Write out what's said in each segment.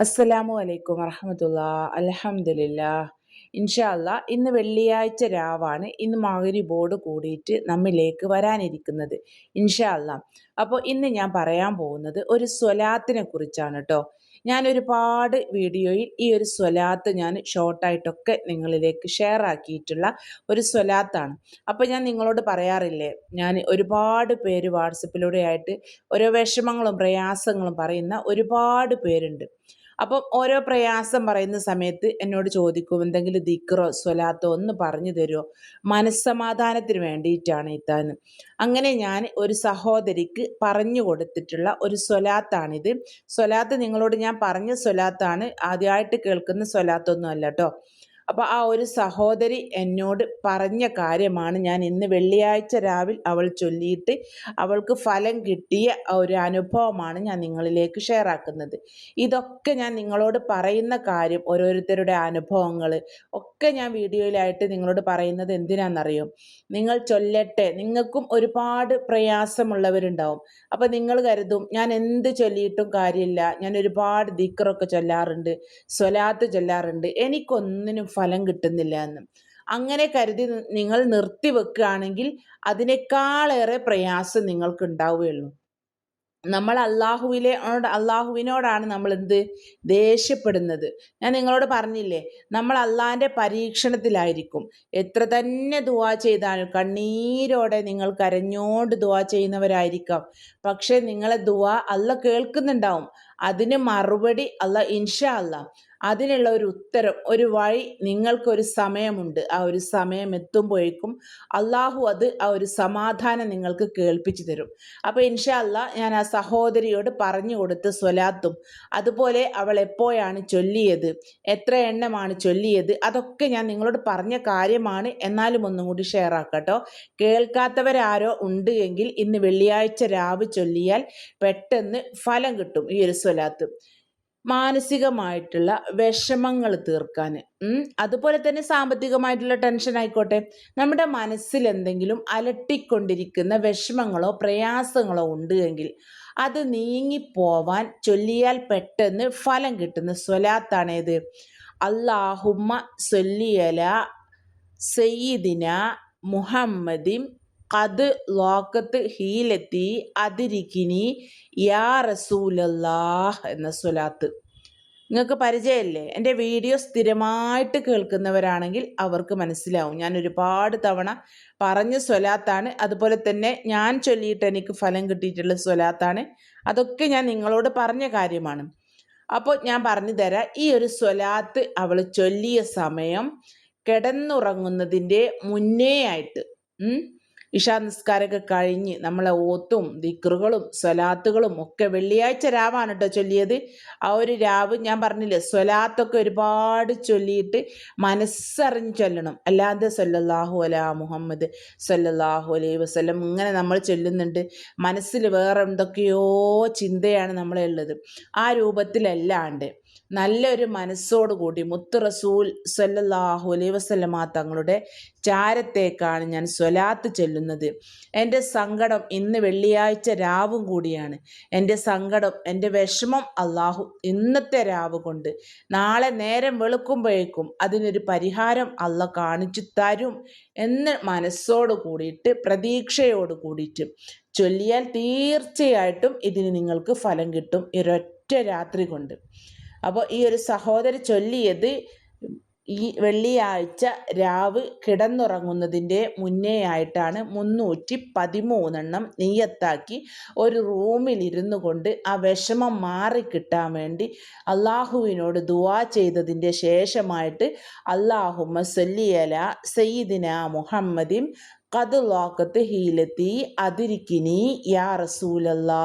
അസ്സലാമു അലൈക്കും വറഹമത്തുള്ള. അലഹമില്ല ഇൻഷാല്ല ഇന്ന് വെള്ളിയാഴ്ച രാവാണ്. ഇന്ന് ബോർഡ് കൂടിയിട്ട് നമ്മിലേക്ക് വരാനിരിക്കുന്നത്. ഇൻഷാല്ല അപ്പോൾ ഇന്ന് ഞാൻ പറയാൻ പോകുന്നത് ഒരു സ്വലാത്തിനെ കുറിച്ചാണ് കേട്ടോ ഞാൻ ഒരുപാട് വീഡിയോയിൽ ഈ ഒരു സ്വലാത്ത് ഞാൻ ഷോർട്ടായിട്ടൊക്കെ നിങ്ങളിലേക്ക് ഷെയർ ആക്കിയിട്ടുള്ള ഒരു സ്വലാത്താണ്. അപ്പോൾ ഞാൻ നിങ്ങളോട് പറയാറില്ലേ ഞാൻ ഒരുപാട് പേര് വാട്സപ്പിലൂടെ ആയിട്ട് ഓരോ വിഷമങ്ങളും പ്രയാസങ്ങളും പറയുന്ന ഒരുപാട് പേരുണ്ട്. അപ്പം ഓരോ പ്രയാസം പറയുന്ന സമയത്ത് എന്നോട് ചോദിക്കും എന്തെങ്കിലും ദിക്റോ സ്വലാത്തോ ഒന്ന് പറഞ്ഞു തരുമോ മനസ്സമാധാനത്തിന് വേണ്ടിയിട്ടാണ് ഇത്താന്ന്. അങ്ങനെ ഞാൻ ഒരു സഹോദരിക്ക് പറഞ്ഞു കൊടുത്തിട്ടുള്ള ഒരു സ്വലാത്താണിത്. സ്വലാത്ത് നിങ്ങളോട് ഞാൻ പറഞ്ഞ സ്വലാത്താണ്. ആദ്യമായിട്ട് കേൾക്കുന്ന സ്വലാത്തൊന്നും അല്ല കേട്ടോ അപ്പോൾ ആ ഒരു സഹോദരി എന്നോട് പറഞ്ഞ കാര്യമാണ് ഞാൻ ഇന്ന് വെള്ളിയാഴ്ച രാവിലെ അവൾ ചൊല്ലിയിട്ട് അവൾക്ക് ഫലം കിട്ടിയ ഒരു അനുഭവമാണ് ഞാൻ നിങ്ങളിലേക്ക് ഷെയർ ആക്കുന്നത്. ഇതൊക്കെ ഞാൻ നിങ്ങളോട് പറയുന്ന കാര്യം ഓരോരുത്തരുടെ അനുഭവങ്ങൾ ഒക്കെ ഞാൻ വീഡിയോയിലായിട്ട് നിങ്ങളോട് പറയുന്നത് എന്തിനാണെന്നറിയും നിങ്ങൾ ചൊല്ലട്ടെ. നിങ്ങൾക്കും ഒരുപാട് പ്രയാസമുള്ളവരുണ്ടാവും. അപ്പോൾ നിങ്ങൾ കരുതും ഞാൻ എന്ത് ചൊല്ലിയിട്ടും കാര്യമില്ല. ഞാൻ ഒരുപാട് ദിക്കറൊക്കെ ചൊല്ലാറുണ്ട് സ്വലാത്ത് ചൊല്ലാറുണ്ട്. എനിക്കൊന്നിനും ഫലം കിട്ടുന്നില്ല എന്ന് അങ്ങനെ കരുതി നിങ്ങൾ നിർത്തി വെക്കുകയാണെങ്കിൽ അതിനേക്കാളേറെ പ്രയാസം നിങ്ങൾക്ക് ഉണ്ടാവുകയുള്ളൂ നമ്മൾ അള്ളാഹുവിലെ അള്ളാഹുവിനോടാണ് നമ്മൾ എന്ത് ദേഷ്യപ്പെടുന്നത്. ഞാൻ നിങ്ങളോട് പറഞ്ഞില്ലേ നമ്മൾ അള്ളാഹിന്റെ പരീക്ഷണത്തിലായിരിക്കും. എത്ര തന്നെ ദുവാ ചെയ്താലും കണ്ണീരോടെ നിങ്ങൾ കരഞ്ഞോണ്ട് ദുവാ ചെയ്യുന്നവരായിരിക്കാം. പക്ഷേ നിങ്ങളെ ദുവാ അല്ല കേൾക്കുന്നുണ്ടാവും. അതിന് മറുപടി അല്ല ഇൻഷാ അല്ല അതിനുള്ള ഒരു ഉത്തരം ഒരു വഴി നിങ്ങൾക്കൊരു സമയമുണ്ട്. ആ ഒരു സമയം എത്തുമ്പോഴേക്കും അള്ളാഹു അത് ആ ഒരു സമാധാനം നിങ്ങൾക്ക് കേൾപ്പിച്ചു തരും. അപ്പോൾ ഇൻഷാ അല്ല ഞാൻ ആ സഹോദരിയോട് പറഞ്ഞു കൊടുത്ത് സ്വലാത്തും അതുപോലെ അവൾ എപ്പോഴാണ് ചൊല്ലിയത് എത്ര എണ്ണമാണ് ചൊല്ലിയത് അതൊക്കെ ഞാൻ നിങ്ങളോട് പറഞ്ഞ കാര്യമാണ്. എന്നാലും ഒന്നും കൂടി ഷെയർ ആക്കട്ടോ. കേൾക്കാത്തവരാരോ ഉണ്ട് എങ്കിൽ ഇന്ന് വെള്ളിയാഴ്ച രാവ് ചൊല്ലിയാൽ പെട്ടെന്ന് ഫലം കിട്ടും ഈ ഒരു സ്വലാത്ത്. മാനസികമായിട്ടുള്ള വിഷമങ്ങൾ തീർക്കാൻ. അതുപോലെ തന്നെ സാമ്പത്തികമായിട്ടുള്ള ടെൻഷൻ ആയിക്കോട്ടെ. നമ്മുടെ മനസ്സിൽ എന്തെങ്കിലും അലട്ടിക്കൊണ്ടിരിക്കുന്ന വിഷമങ്ങളോ പ്രയാസങ്ങളോ ഉണ്ട് എങ്കിൽ അത് നീങ്ങിപ്പോവാൻ ചൊല്ലിയാൽ പെട്ടെന്ന് ഫലം കിട്ടുന്ന സ്വലാത്താണേത്. അള്ളാഹുമ്മ സൊല്ലിയല സയ്യിദിന മുഹമ്മദിൻ കത് ലോകത്ത് ഹീലെത്തി അതിരിക്കിനി യാ റസൂലല്ലാഹ് എന്ന സ്വലാത്ത്. നിങ്ങൾക്ക് പരിചയമല്ലേ? എന്റെ വീഡിയോ സ്ഥിരമായിട്ട് കേൾക്കുന്നവരാണെങ്കിൽ അവർക്ക് മനസ്സിലാവും. ഞാൻ ഒരുപാട് തവണ പറഞ്ഞ സ്വലാത്താണ്. അതുപോലെ തന്നെ ഞാൻ ചൊല്ലിയിട്ട് എനിക്ക് ഫലം കിട്ടിയിട്ടുള്ള സ്വലാത്താണ്. അതൊക്കെ ഞാൻ നിങ്ങളോട് പറഞ്ഞ കാര്യമാണ്. അപ്പോൾ ഞാൻ പറഞ്ഞു തരാം. ഈ ഒരു സ്വലാത്ത് അവൾ ചൊല്ലിയ സമയം കിടന്നുറങ്ങുന്നതിന്റെ മുന്നേ ആയിട്ട് ഇഷാ നിസ്കാരമൊക്കെ കഴിഞ്ഞ് നമ്മളെ ഓത്തും ദിക്റുകളും സ്വലാത്തുകളും ഒക്കെ വെള്ളിയാഴ്ച രാവാണ് കേട്ടോ ചൊല്ലിയത്. ആ ഒരു രാവ് ഞാൻ പറഞ്ഞില്ലേ സ്വലാത്തൊക്കെ ഒരുപാട് ചൊല്ലിയിട്ട് മനസ്സറിഞ്ഞ് ചൊല്ലണം. അല്ലാതെ സല്ലല്ലാഹു അലാ മുഹമ്മദ് സല്ലല്ലാഹു അലൈ വസ്ലം ഇങ്ങനെ നമ്മൾ ചൊല്ലുന്നുണ്ട്. മനസ്സിൽ വേറെ എന്തൊക്കെയോ ചിന്തയാണ് നമ്മളെ ഉള്ളത്. ആ രൂപത്തിലല്ലാണ്ട് നല്ലൊരു മനസ്സോടുകൂടി മുത്ത് റസൂൽ സല്ലല്ലാഹു അലൈഹി വസല്ലമ തങ്ങളുടെ ചാരത്തേക്കാണ് ഞാൻ സ്വലാത്ത് ചെല്ലുന്നത്. എന്റെ സങ്കടം ഇന്ന് വെള്ളിയാഴ്ച രാവും കൂടിയാണ്. എന്റെ സങ്കടം എന്റെ വിഷമം അള്ളാഹു ഇന്നത്തെ രാവ് കൊണ്ട് നാളെ നേരം വെളുക്കുമ്പോഴേക്കും അതിനൊരു പരിഹാരം അല്ല കാണിച്ചു തരും എന്ന് മനസ്സോട് കൂടിയിട്ട് പ്രതീക്ഷയോട് കൂടിയിട്ട് ചൊല്ലിയാൽ തീർച്ചയായിട്ടും ഇതിന് നിങ്ങൾക്ക് ഫലം കിട്ടും ഒരൊറ്റ രാത്രി കൊണ്ട്. അപ്പോൾ ഈ ഒരു സഹോദരി ചൊല്ലിയത് ഈ വെള്ളിയാഴ്ച രാവ് കിടന്നുറങ്ങുന്നതിന്റെ മുന്നേ ആയിട്ടാണ് മുന്നൂറ്റി പതിമൂന്നെണ്ണം നെയ്യത്താക്കി ഒരു റൂമിൽ ഇരുന്നു കൊണ്ട് ആ വിഷമം മാറിക്കിട്ടാൻ വേണ്ടി അള്ളാഹുവിനോട് ദുവാ ചെയ്തതിന്റെ ശേഷമായിട്ട് അള്ളാഹുമ്മ സല്ലിയല സയ്യിദിന മുഹമ്മദിം കത് ലോക്കത്ത് ഹീലത്തി അതിരിക്കിനി യാ റസൂലല്ലാ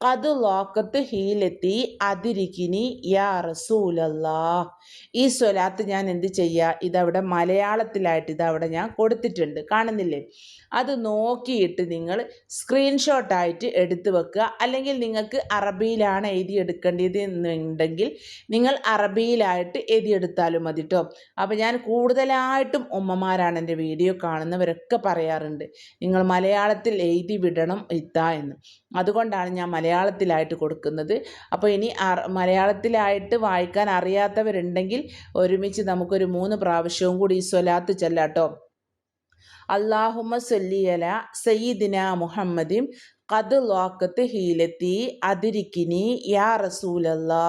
കത് ലോക്കത്ത് ഹീലെത്തി അതിരിക്കിനി യാ റസൂലല്ലാ ഈ സ്വലാത്ത് ഞാൻ എന്ത് ചെയ്യുക ഇതവിടെ മലയാളത്തിലായിട്ട് ഇതവിടെ ഞാൻ കൊടുത്തിട്ടുണ്ട്. കാണുന്നില്ലേ? അത് നോക്കിയിട്ട് നിങ്ങൾ സ്ക്രീൻഷോട്ടായിട്ട് എടുത്തു വെക്കുക. അല്ലെങ്കിൽ നിങ്ങൾക്ക് അറബിയിലാണ് എഴുതി എടുക്കേണ്ടത് എന്നുണ്ടെങ്കിൽ നിങ്ങൾ അറബിയിലായിട്ട് എഴുതിയെടുത്താലും മതി കേട്ടോ അപ്പോൾ ഞാൻ കൂടുതലായിട്ടും ഉമ്മമാരാണ് എന്റെ വീഡിയോ കാണുന്നവരൊക്കെ പറയാറുണ്ട്. നിങ്ങൾ മലയാളത്തിൽ എഴുതി വിടണം ഇത്താ എന്ന്. അതുകൊണ്ടാണ് ഞാൻ മലയാളത്തിലായിട്ട് കൊടുക്കുന്നത്. അപ്പോൾ ഇനി മലയാളത്തിലായിട്ട് വായിക്കാൻ അറിയാത്തവരുണ്ടെങ്കിൽ ഒരുമിച്ച് നമുക്കൊരു മൂന്ന് പ്രാവശ്യവും കൂടി ഈ സ്വലാത്ത് ചെല്ലാട്ടോ. അള്ളാഹുമ സല്ലിയല സയ്യിദിന മുഹമ്മദിം കത് ലോക്കത്ത് ഹീലത്തി അതിരിക്കിനി യാ റസൂലല്ലാ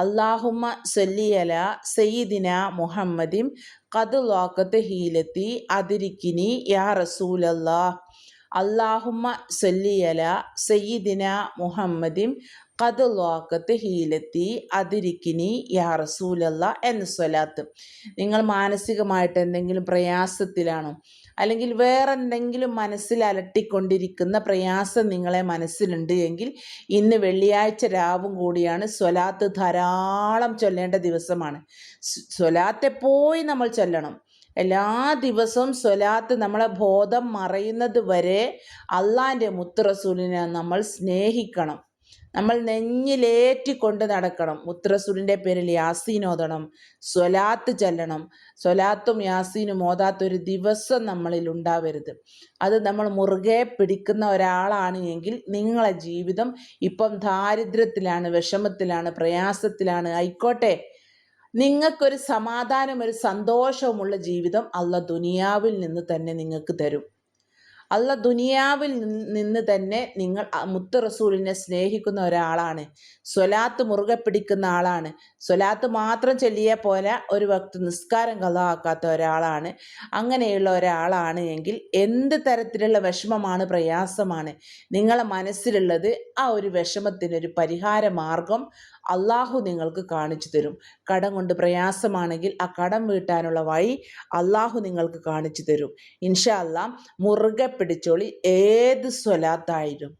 അള്ളാഹുമ സല്ലിയല സയ്യിദിന മുഹമ്മദിം കത് ലോക്കത്ത് ഹീലത്തി അതിരിക്കിനി യാ റസൂലല്ലാ അള്ളാഹുമ്മ സല്ലിയല സയ്യിദിന മുഹമ്മദിം കത് ഹീലെത്തി അതിരിക്കിനി യാ റസൂലല്ല എന്ന സ്വലാത്ത്. നിങ്ങൾ മാനസികമായിട്ട് എന്തെങ്കിലും പ്രയാസത്തിലാണോ? അല്ലെങ്കിൽ വേറെ എന്തെങ്കിലും മനസ്സിൽ അലട്ടിക്കൊണ്ടിരിക്കുന്ന പ്രയാസം നിങ്ങളെ മനസ്സിലുണ്ട് എങ്കിൽ ഇന്ന് വെള്ളിയാഴ്ച രാവും കൂടിയാണ് സ്വലാത്ത് ധാരാളം ചൊല്ലേണ്ട ദിവസമാണ്. സ്വലാത്ത് പോയി നമ്മൾ ചൊല്ലണം. എല്ലാ ദിവസവും സ്വലാത്ത് നമ്മളെ ബോധം മറയുന്നത് വരെ അള്ളാന്റെ മുത്തറസൂലിനെ നമ്മൾ സ്നേഹിക്കണം. നമ്മൾ നെഞ്ഞിലേറ്റിക്കൊണ്ട് നടക്കണം. മുത്തറസൂലിന്റെ പേരിൽ യാസീൻ ഓതണം. സ്വലാത്ത് ചെല്ലണം. സ്വലാത്തും യാസീനും ഓതാത്തൊരു ദിവസം നമ്മളിൽ ഉണ്ടാവരുത്. അത് നമ്മൾ മുറുകെ പിടിക്കുന്ന ഒരാളാണ് എങ്കിൽ നിങ്ങളെ ജീവിതം ഇപ്പം ദാരിദ്ര്യത്തിലാണ് വിഷമത്തിലാണ് പ്രയാസത്തിലാണ്. ആയിക്കോട്ടെ. നിങ്ങൾക്കൊരു സമാധാനം ഒരു സന്തോഷവുമുള്ള ജീവിതം അള്ള ദുനിയാവിൽ നിന്ന് തന്നെ നിങ്ങൾക്ക് തരും. അല്ല ദുനിയാവിൽ നിന്ന് തന്നെ നിങ്ങൾ മുത്ത് റസൂലിനെ സ്നേഹിക്കുന്ന ഒരാളാണ്. സ്വലാത്ത് മുറുകെ പിടിക്കുന്ന ആളാണ്. സ്വലാത്ത് മാത്രം ചൊല്ലിയ പോലെ ഒരു വക്ത് നിസ്കാരം കഥാക്കാത്ത ഒരാളാണ്. അങ്ങനെയുള്ള ഒരാളാണ് എങ്കിൽ എന്ത് തരത്തിലുള്ള വിഷമമാണ് പ്രയാസമാണ് നിങ്ങളെ മനസ്സിലുള്ളത് ആ ഒരു വിഷമത്തിനൊരു പരിഹാര മാർഗം അള്ളാഹു നിങ്ങൾക്ക് കാണിച്ചു തരും. കടം കൊണ്ട് പ്രയാസമാണെങ്കിൽ ആ കടം വീട്ടാനുള്ള വഴി അള്ളാഹു നിങ്ങൾക്ക് കാണിച്ചു തരും. ഇൻഷാ മുറുകെ പിടിച്ചോളി ഏത് സ്വലാത്തായാലും.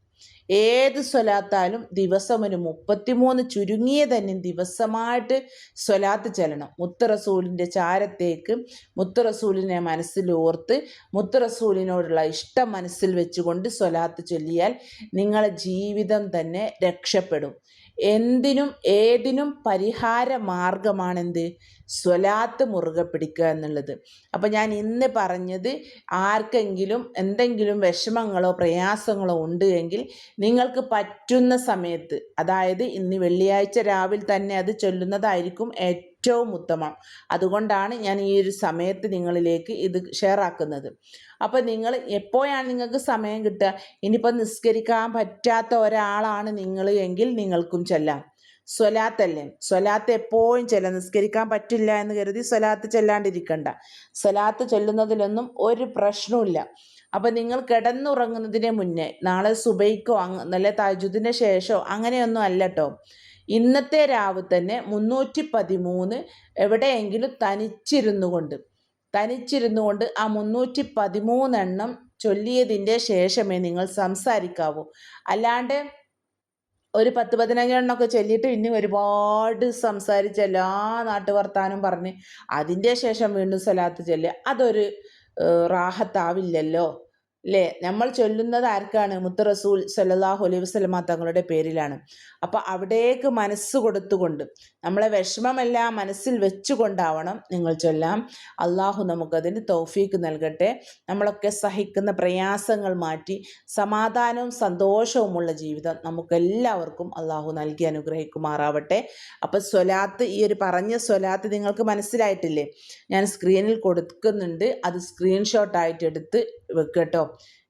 ഏത് സ്വലാത്താലും ദിവസം ഒരു മുപ്പത്തിമൂന്ന് ചുരുങ്ങിയ തന്നെ ദിവസമായിട്ട് സ്വലാത്ത് ചെല്ലണം. മുത്തറസൂലിന്റെ ചാരത്തേക്ക് മുത്തറസൂലിനെ മനസ്സിൽ ഓർത്ത് മുത്തറസൂലിനോടുള്ള ഇഷ്ടം മനസ്സിൽ വെച്ചുകൊണ്ട് സ്വലാത്ത് ചൊല്ലിയാൽ നിങ്ങളുടെ ജീവിതം തന്നെ രക്ഷപ്പെടും. എന്തിനും ഏതിനും പരിഹാര മാർഗമാണെന്ത് സ്വലാത്ത് മുറുകെ പിടിക്കുക എന്നുള്ളത്. അപ്പോൾ ഞാൻ ഇന്ന് പറഞ്ഞത് ആർക്കെങ്കിലും എന്തെങ്കിലും വിഷമങ്ങളോ പ്രയാസങ്ങളോ ഉണ്ട് എങ്കിൽ നിങ്ങൾക്ക് പറ്റുന്ന സമയത്ത് അതായത് ഇന്ന് വെള്ളിയാഴ്ച രാവിലെ തന്നെ അത് ചൊല്ലുന്നതായിരിക്കും ഏറ്റവും ഉത്തമം. അതുകൊണ്ടാണ് ഞാൻ ഈ ഒരു സമയത്ത് നിങ്ങളിലേക്ക് ഇത് ഷെയർ ആക്കുന്നത് അപ്പോൾ നിങ്ങൾ എപ്പോഴാണ് നിങ്ങൾക്ക് സമയം കിട്ടുക? ഇനിയിപ്പോൾ നിസ്കരിക്കാൻ പറ്റാത്ത ഒരാളാണ് നിങ്ങൾ എങ്കിൽ നിങ്ങൾക്കും ചെല്ലാം. സ്വലാത്തല്ലേ? സ്വലാത്ത് എപ്പോഴും ചെല്ല. നിസ്കരിക്കാൻ പറ്റില്ല എന്ന് കരുതി സ്വലാത്ത് ചെല്ലാണ്ടിരിക്കണ്ട. സ്വലാത്ത് ചെല്ലുന്നതിലൊന്നും ഒരു പ്രശ്നവുമില്ല. അപ്പം നിങ്ങൾ കിടന്നുറങ്ങുന്നതിന് മുന്നേ നാളെ സുബൈക്കോ അങ്ങ് നല്ല താജുദിന് ശേഷമോ അങ്ങനെയൊന്നും അല്ല കേട്ടോ ഇന്നത്തെ രാവ് തന്നെ മുന്നൂറ്റി പതിമൂന്ന് എവിടെയെങ്കിലും തനിച്ചിരുന്നു കൊണ്ട്. തനിച്ചിരുന്നു കൊണ്ട് ആ മുന്നൂറ്റി പതിമൂന്നെണ്ണം ചൊല്ലിയതിന്റെ ശേഷമേ നിങ്ങൾ സംസാരിക്കാവൂ. അല്ലാണ്ട് ഒരു പത്ത് പതിനഞ്ചെണ്ണമൊക്കെ ചൊല്ലിയിട്ട് ഇനി ഒരുപാട് സംസാരിച്ച് എല്ലാ നാട്ടുവർത്താനം പറഞ്ഞ് അതിന്റെ ശേഷം വീണ്ടും സ്വലാത്ത് ചൊല്ലുക. അതൊരു റാഹത്താവില്ലല്ലോ. അല്ലേ നമ്മൾ ചൊല്ലുന്നത് ആർക്കാണ്? മുത്ത് റസൂൽ സല്ലാഹു അലൈഹി വസ്ലമ തങ്ങളുടെ പേരിലാണ്. അപ്പോൾ അവിടേക്ക് മനസ്സ് കൊടുത്തുകൊണ്ട് നമ്മളെ വിഷമമെല്ലാം മനസ്സിൽ വെച്ചുകൊണ്ടാവണം നിങ്ങൾ ചൊല്ലാം. അള്ളാഹു നമുക്കതിന് തൗഫീക്ക് നൽകട്ടെ. നമ്മളൊക്കെ സഹിക്കുന്ന പ്രയാസങ്ങൾ മാറ്റി സമാധാനവും സന്തോഷവുമുള്ള ജീവിതം നമുക്കെല്ലാവർക്കും അള്ളാഹു നൽകി അനുഗ്രഹിക്കുമാറാവട്ടെ. അപ്പോൾ സ്വലാത്ത് ഈ ഒരു പറഞ്ഞ സ്വലാത്ത് നിങ്ങൾക്ക് മനസ്സിലായിട്ടില്ലേ? ഞാൻ സ്ക്രീനിൽ കൊടുക്കുന്നുണ്ട്. അത് സ്ക്രീൻഷോട്ടായിട്ട് എടുത്ത് വെക്കട്ടോ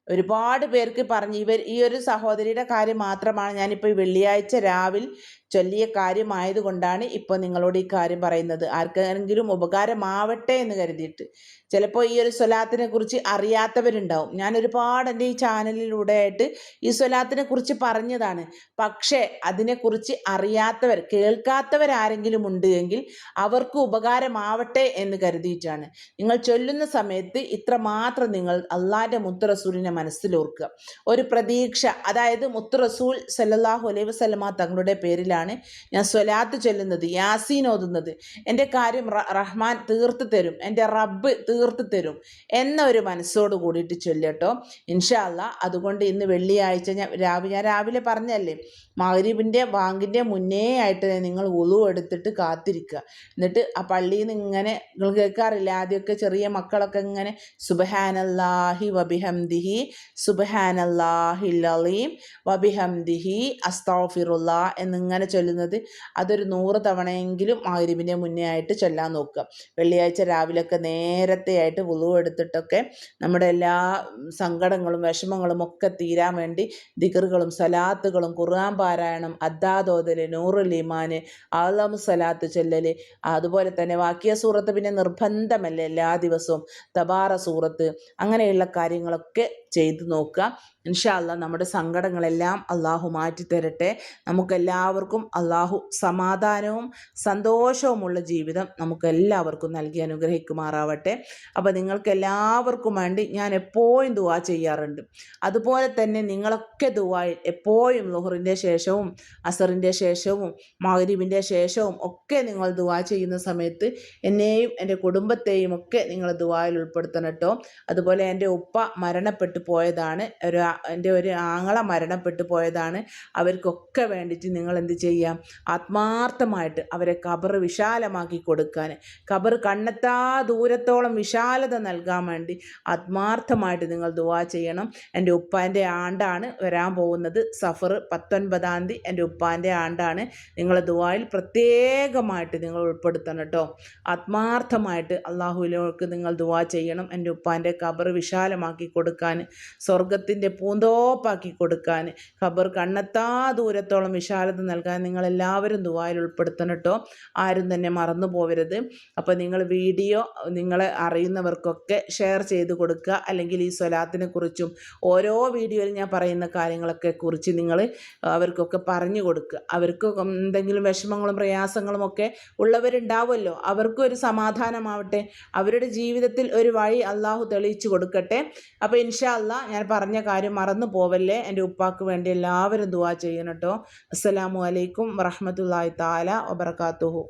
ഒരുപാട് പേർക്ക് പറഞ്ഞ് ഇവർ ഈ ഒരു സഹോദരിയുടെ കാര്യം മാത്രമാണ് ഞാനിപ്പോൾ ഈ വെള്ളിയാഴ്ച രാവിലെ ചൊല്ലിയ കാര്യമായതുകൊണ്ടാണ് ഇപ്പോൾ നിങ്ങളോട് ഈ കാര്യം പറയുന്നത്. ആർക്കെങ്കിലും ഉപകാരമാവട്ടെ എന്ന് കരുതിയിട്ട്. ചിലപ്പോൾ ഈ ഒരു സ്വലാത്തിനെ കുറിച്ച് അറിയാത്തവരുണ്ടാവും. ഞാൻ ഒരുപാട് എന്റെ ഈ ചാനലിലൂടെ ആയിട്ട് ഈ സ്വലാത്തിനെ കുറിച്ച് പറഞ്ഞതാണ്. പക്ഷേ അതിനെക്കുറിച്ച് അറിയാത്തവർ കേൾക്കാത്തവരാരെങ്കിലും ഉണ്ട് എങ്കിൽ അവർക്ക് ഉപകാരമാവട്ടെ എന്ന് കരുതിയിട്ടാണ്. നിങ്ങൾ ചൊല്ലുന്ന സമയത്ത് ഇത്രമാത്രം നിങ്ങൾ അള്ളാന്റെ മുത്ത് റസൂലിനെ മനസ്സിലോർക്കുക. ഒരു പ്രതീക്ഷ അതായത് മുത്ത് റസൂൽ സല്ലാഹു അലൈഹി വസല്ലമ തങ്ങളുടെ പേരിലാണ് ഞാൻ സ്വലാത്ത് ചൊല്ലുന്നത് യാസീൻ ഓതുന്നത്. എന്റെ കാര്യം റഹ്മാൻ തീർത്ത് തരും എന്റെ റബ്ബ് തീർത്ത് തരും എന്ന ഒരു മനസ്സോട് കൂടിയിട്ട് ചൊല്ലട്ടോ ഇൻഷാല്ല അതുകൊണ്ട് ഇന്ന് വെള്ളിയാഴ്ച ഞാൻ രാവിലെ ഞാൻ രാവിലെ പറഞ്ഞല്ലേ മഹരീബിന്റെ ബാങ്കിന്റെ മുന്നേ ആയിട്ട് നിങ്ങൾ ഉളു എടുത്തിട്ട് കാത്തിരിക്കുക. എന്നിട്ട് ആ പള്ളിയിൽ നിന്ന് ഇങ്ങനെ നിങ്ങൾ കേൾക്കാറില്ല ആദ്യമൊക്കെ ചെറിയ മക്കളൊക്കെ ഇങ്ങനെ സുബഹാനല്ലാഹി വബിഹംദിഹി സുബഹാനല്ലാഹി ലളീം വബിഹംദിഹി അസ്താഫിറുല്ല എന്നിങ്ങനെ ചൊല്ലുന്നത് അതൊരു നൂറ് തവണയെങ്കിലും മഗ്രിബിന്റെ മുന്നേ ആയിട്ട് ചൊല്ലാൻ നോക്കുക. വെള്ളിയാഴ്ച രാവിലെയൊക്കെ നേരത്തെ ആയിട്ട് വുളു എടുത്തിട്ടൊക്കെ നമ്മുടെ എല്ലാ സങ്കടങ്ങളും വിഷമങ്ങളും ഒക്കെ തീരാൻ വേണ്ടി ദിഗറുകളും സലാത്തുകളും ഖുർആൻ പാരായണം അദ്ദാദോതൽ നൂറുൽ ഈമാന് ആലാമു സലാത്ത് ചൊല്ലല് അതുപോലെ തന്നെ വാക്യ സൂറത്ത് പിന്നെ നിർബന്ധമല്ല എല്ലാ ദിവസവും തബാറ സൂറത്ത് അങ്ങനെയുള്ള കാര്യങ്ങളൊക്കെ ചെയ്തു നോക്കുക ഇൻഷാല്ല നമ്മുടെ സങ്കടങ്ങളെല്ലാം അള്ളാഹു മാറ്റി തരട്ടെ നമുക്കെല്ലാവർക്കും അള്ളാഹു സമാധാനവും സന്തോഷവുമുള്ള ജീവിതം നമുക്ക് എല്ലാവർക്കും നൽകി അനുഗ്രഹിക്കുമാറാവട്ടെ. അപ്പോൾ നിങ്ങൾക്ക് എല്ലാവർക്കും വേണ്ടി ഞാൻ എപ്പോഴും ദുവാ ചെയ്യാറുണ്ട്. അതുപോലെ തന്നെ നിങ്ങളൊക്കെ ദുവാ എപ്പോഴും ലുഹറിന്റെ ശേഷവും അസറിന്റെ ശേഷവും മഹരീബിന്റെ ശേഷവും ഒക്കെ നിങ്ങൾ ദുവാ ചെയ്യുന്ന സമയത്ത് എന്നെയും എന്റെ കുടുംബത്തെയും ഒക്കെ നിങ്ങൾ ദുവായിൽ ഉൾപ്പെടുത്തണം കേട്ടോ. അതുപോലെ എന്റെ ഉപ്പ മരണപ്പെട്ടു പോയതാണ്. ഒരു എന്റെ ഒരു ആങ്ങള മരണപ്പെട്ടു പോയതാണ്. അവർക്കൊക്കെ വേണ്ടിയിട്ട് നിങ്ങൾ എന്ത് ചെയ്യാം? ആത്മാർത്ഥമായിട്ട് അവരെ കബർ വിശാലമാക്കി കൊടുക്കാൻ കബർ കണ്ണെത്താ ദൂരത്തോളം വിശാലത നൽകാൻ വേണ്ടി ആത്മാർത്ഥമായിട്ട് നിങ്ങൾ ദുവാ ചെയ്യണം. എന്റെ ഉപ്പാന്റെ ആണ്ടാണ് വരാൻ പോകുന്നത്. സഫർ പത്തൊൻപതാം തീയതി എന്റെ ഉപ്പാന്റെ ആണ്ടാണ്. നിങ്ങൾ ദുവായിൽ പ്രത്യേകമായിട്ട് നിങ്ങൾ ഉൾപ്പെടുത്തണം കേട്ടോ. ആത്മാർത്ഥമായിട്ട് അള്ളാഹുലോക്ക് നിങ്ങൾ ദുവാ ചെയ്യണം. എന്റെ ഉപ്പാന്റെ കബർ വിശാലമാക്കി കൊടുക്കാൻ. സ്വർഗത്തിന്റെ പൂന്തോപ്പാക്കി കൊടുക്കാൻ. ഖബർ കണ്ണെത്താ ദൂരത്തോളം വിശാലത നൽകാൻ നിങ്ങളെല്ലാവരും ദുവായിൽ ഉൾപ്പെടുത്തണം കേട്ടോ. ആരും തന്നെ മറന്നു പോവരുത്. അപ്പോൾ നിങ്ങൾ വീഡിയോ നിങ്ങളെ അറിയുന്നവർക്കൊക്കെ ഷെയർ ചെയ്ത് കൊടുക്കുക. അല്ലെങ്കിൽ ഈ സ്വലാത്തിനെ കുറിച്ചും ഓരോ വീഡിയോയിൽ ഞാൻ പറയുന്ന കാര്യങ്ങളൊക്കെ കുറിച്ച് നിങ്ങൾ അവർക്കൊക്കെ പറഞ്ഞു കൊടുക്കുക. അവർക്ക് എന്തെങ്കിലും വിഷമങ്ങളും പ്രയാസങ്ങളും ഒക്കെ ഉള്ളവരുണ്ടാവുമല്ലോ. അവർക്കും ഒരു സമാധാനമാവട്ടെ. അവരുടെ ജീവിതത്തിൽ ഒരു വഴി അള്ളാഹു തെളിയിച്ചു കൊടുക്കട്ടെ. അപ്പോൾ ഇൻഷാ അല്ലാ ഞാൻ പറഞ്ഞ കാര്യം മറന്നു പോവല്ലേ? എന്റെ ഉപ്പാക്ക് വേണ്ടി എല്ലാവരും ദുവാ ചെയ്യണം കേട്ടോ. അസ്സലാമു അലൈക്കും വറഹമത്തല്ലാ താല വബർക്കാത്തുഹു